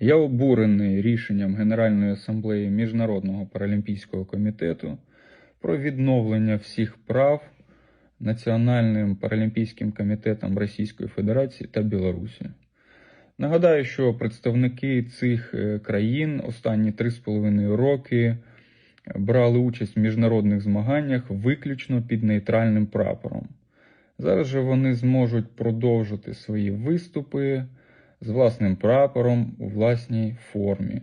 Я обурений рішенням Генеральної асамблеї Міжнародного паралімпійського комітету про відновлення всіх прав Національним паралімпійським комітетом Російської Федерації та Білорусі. Нагадаю, що представники цих е, країн останні 3,5 роки брали участь в міжнародних змаганнях виключно під нейтральним прапором. Зараз же вони зможуть продовжити свої виступи з власним прапором у власній формі,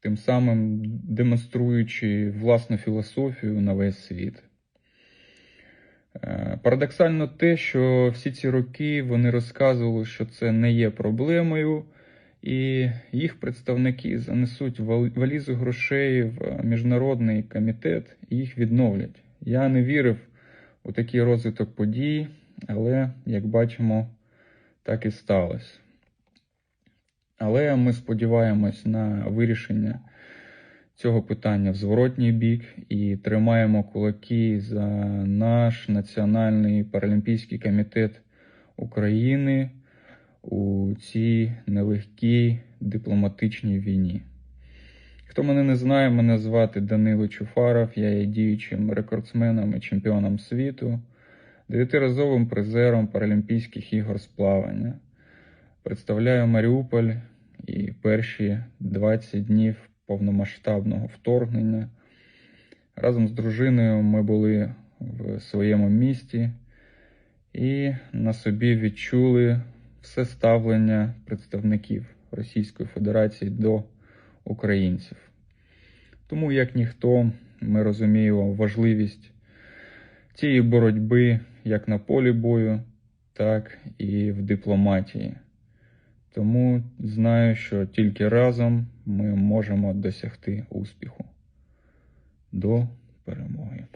тим самим демонструючи власну філософію на весь світ. Е, Парадоксально те, що всі ці роки вони розказували, що це не є проблемою, і їх представники занесуть валізу грошей в міжнародний комітет і їх відновлять. Я не вірив у такий розвиток подій, але, як бачимо, так і сталося. Але ми сподіваємось на вирішення цього питання в зворотній бік і тримаємо кулаки за наш Національний паралімпійський комітет України у цій нелегкій дипломатичній війні. Хто мене не знає, мене звати Данило Чуфаров, я є діючим рекордсменом і чемпіоном світу, дев'ятиразовим призером Паралімпійських ігор з плавання. Представляю Маріуполь і перші 20 днів повномасштабного вторгнення. Разом з дружиною ми були в своєму місті і на собі відчули все ставлення представників Російської Федерації до українців. Тому, як ніхто, ми розуміємо важливість цієї боротьби як на полі бою, так і в дипломатії. Тому знаю, що тільки разом ми можемо досягти успіху. До перемоги.